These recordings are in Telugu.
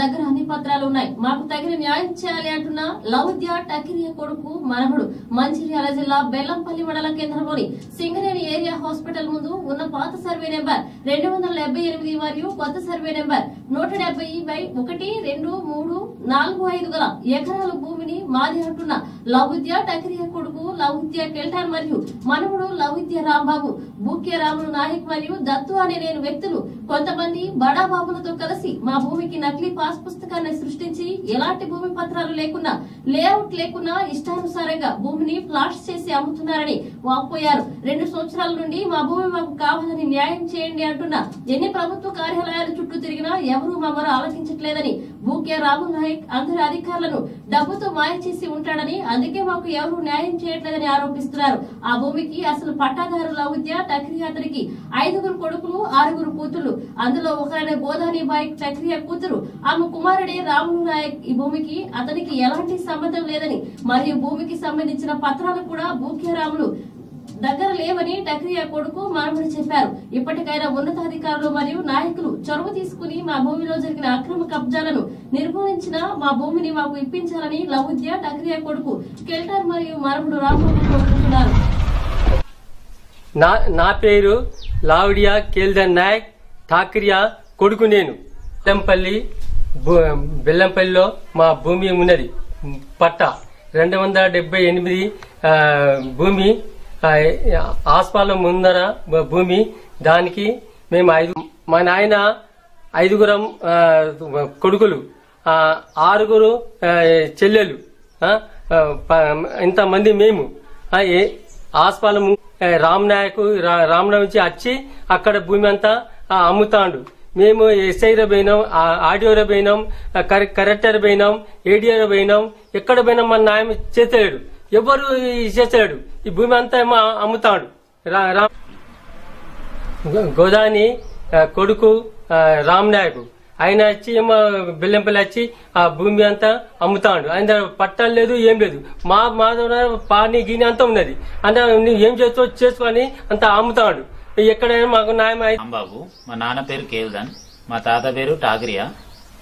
దగ్గర అన్ని పత్రాలు ఉన్నాయి. మాకు తగిన న్యాయం చేయాలి అంటున్న లౌద్య టకిరియా కొడుకు మనవడు మంచిర్యాల జిల్లా బెల్లంపల్లి మండల కేంద్రంలోని సింగరేణి ఏరియా హాస్పిటల్ ముందు ఉన్న పాత సర్వే నెంబర్ రెండు వందల డెబ్బై ఎనిమిది మరియు కొత్త సర్వే నెంబర్ నూట డెబ్బై బై ఒకటి రెండు మూడు నాలుగు ఐదు గల ఎకరాల భూమిని మాది అంటున్న లౌద్య టకిరియా కొడుకు లౌద్య కెల్టార్ మరియు మనవుడు లౌద్య రాంబాబు బూక్య రాములు నాయక్ మరియు దత్తు అనే నేను వ్యక్తులు కొంతమంది బడా బాబులతో కలిసి మా భూమికి నకిలీ పాస్ పుస్తకాన్ని సృష్టించి ఎలాంటి భూమి పత్రాలు లేకున్నా లేఅవుట్ లేకున్నా ఇష్టానుసారంగా భూమిని ప్లాట్స్ చేసి అమ్ముతున్నారని వాపోయారు. రెండు సంవత్సరాల నుండి మా భూమి మాకు కావాలని న్యాయం చేయండి అంటున్నా ఎన్ని ప్రభుత్వ కార్యాలయాల చుట్టూ తిరిగినా ఎవరూ మమ్మల్ని ఆలోచించట్లేదని బూకే రాము నాయక్ అందరి అధికారులను డబ్బుతో మాయ చేసి ఉంటాడని అందుకే మాకు ఎవరు న్యాయం చేయట్లేదని ఆరోపిస్తున్నారు. ఆ భూమికి అసలు పట్టాదారుల లౌద్య టక్రియా అతనికి ఐదుగురు కొడుకులు ఆరుగురు కూతురు అందులో ఒకరైన గోదాని బాయ్ టక్రియ కూతురు. ఆమె కుమారుడే రాములు నాయక్. ఈ భూమికి అతనికి ఎలాంటి సంబంధం లేదని మరియు భూమికి సంబంధించిన పత్రాలు కూడా బూకే రాములు దగ్గర లేవని టక్రియా కొడుకు మామిడి చెప్పారు. ఇప్పటికైనా ఉన్నతాధికారులు మరియు నాయకులు చొరవ తీసుకుని మా భూమిలో జరిగిన అక్రమ కబ్జాలను నిర్మూలించిన మా భూమిని మాకు ఇప్పించాలని లవుద్య టక్రియా కొడుకు కెల్టర్ మరియు మరముడు రామ్మోహన్ కోరుకుంటున్నారు నా నా పేరు లావుడియా కేల్దర్ నాయక్ ఠాకరియా కొడుకు నేను. బెల్లంపల్లి బెల్లంపల్లిలో మా భూమి ఉన్నది. పట్ట. రెండు వందల డెబ్బై ఎనిమిది భూమి ఆస్పాలం ముందర భూమి దానికి మేము ఐదు మా నాయన ఐదుగురం కొడుకులు ఆరుగురు చెల్లెలు ఇంతమంది మేము. ఆస్పాలం రామ్ నాయక్ రా- నుంచి వచ్చి అక్కడ భూమి అంతా అమ్ముతాండు. మేము ఎస్ఐలో పోయినాం ఆ, ఆడియోలో పోయినాం కరెక్టర్ పోయినాం ఏడియోలో పోయినాం ఎక్కడ పోయినాం మన న్యాయం చేతలేడు. ఎవరు ఈ ఈ భూమి అంతా ఏమో అమ్ముతాడు. రా గోదాని కొడుకు రామ్ నాయక్. ఆయన వచ్చి ఏమో బెల్లంపల్లి వచ్చి ఆ భూమి అంతా అమ్ముతాడు. ఆయన పట్టాలు లేదు ఏం లేదు. మా మా పాని గిని అంతా ఉన్నది. అంటే నువ్వు ఏం చేస్తావు చేసుకొని అంత అమ్ముతాడు. ఎక్కడైనా మాకు న్యాయం బాబు మా నాన్న పేరు కేల్దన్ మా తాత పేరు టాగ్రియా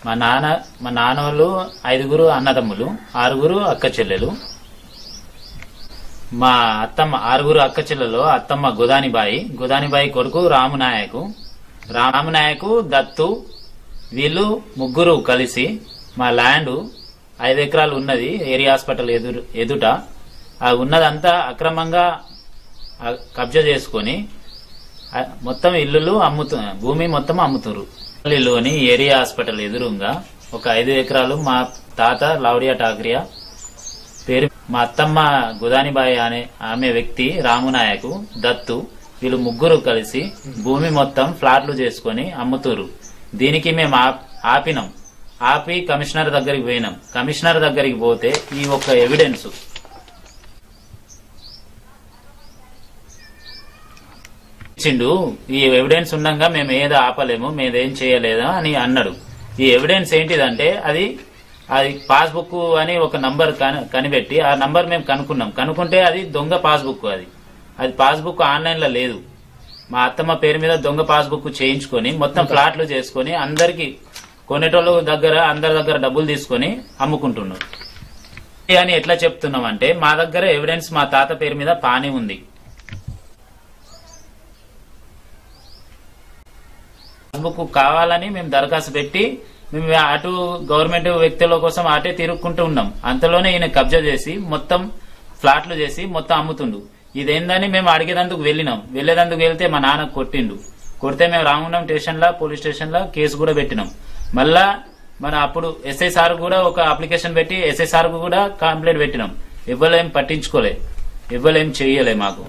మా నాన్న మా నాన్న వాళ్ళు ఐదుగురు అన్నదమ్ములు ఆరుగురు అక్క చెల్లెలు. మా అత్తమ్మ ఆరుగురు అక్క అత్తమ్మ గుదానిబాయి గుదానిబాయి కొడుకు రామునాయకు. రామనాయకు దత్తు వీళ్ళు ముగ్గురు కలిసి మా ల్యాండ్ ఐదు ఎకరాలు ఉన్నది ఏరియా హాస్పిటల్ ఎదురు ఎదుట. ఆ ఉన్నదంతా అక్రమంగా కబ్జా చేసుకొని మొత్తం ఇల్లులు అమ్ముతు భూమి మొత్తం అమ్ముతురు లోని ఏరియా హాస్పిటల్ ఎదురుగా ఒక ఐదు ఎకరాలు మా తాత లౌడియా టాక్రియా మా అత్తమ్మ గుదానిబాయి అనే ఆమె వ్యక్తి రామునాయకు దత్తు వీళ్ళు ముగ్గురు కలిసి భూమి మొత్తం ఫ్లాట్లు చేసుకొని అమ్ముతురు దీనికి మేము ఆప్- ఆపినాం. ఆపి కమిషనర్ దగ్గరికి పోయినాం. కమిషనర్ దగ్గరికి పోతే ఈ ఒక్క ఎవిడెన్స్ ఇచ్చిండు ఈ ఎవిడెన్స్ ఉండగా మేము ఏదో ఆపలేము మేమేం చేయలేదా అని అన్నాడు. ఈ ఎవిడెన్స్ ఏంటిదంటే అది అది పాస్బుక్ అని ఒక నంబర్ కని- కనిపెట్టి ఆ నంబర్ మేము కనుక్కున్నాం. కనుక్కుంటే అది దొంగ పాస్బుక్ అది. అది పాస్బుక్ ఆన్లైన్లో లేదు. మా అత్తమ్మ పేరు మీద దొంగ పాస్బుక్ చేయించుకొని మొత్తం ఫ్లాట్లు చేసుకొని అందరికి కొనేటోళ్ళ దగ్గర అందరి దగ్గర డబ్బులు తీసుకొని అమ్ముకుంటున్నారు. అని ఎట్లా చెప్తున్నాం అంటే మా దగ్గర ఎవిడెన్స్ మా తాత పేరు మీద పానీ ఉంది. పాస్బుక్ కావాలని మేము దరఖాస్తు పెట్టి మేము అటు గవర్నమెంట్ వ్యక్తుల కోసం అటే తిరుక్కుంటూ ఉన్నాం. అంతలోనే ఈయన కబ్జా చేసి మొత్తం ఫ్లాట్లు చేసి మొత్తం అమ్ముతుండు. ఇదేందని మేము అడిగేదందుకు వెళ్ళినాం. వెళ్ళేదందుకు వెళ్తే మా నాన్న కొట్టిండు. కొడితే మేము రామగుండం స్టేషన్లో పోలీస్ స్టేషన్లో కేసు కూడా పెట్టినాం. మళ్ళా మన అప్పుడు ఎస్ఐ సార్ కూడా ఒక అప్లికేషన్ పెట్టి ఎస్ఐ సార్ కూడా కంప్లైంట్ పెట్టినాం. ఇవ్వలేం పట్టించుకోలే. ఇవ్వలేం చెయ్యలే మాకు.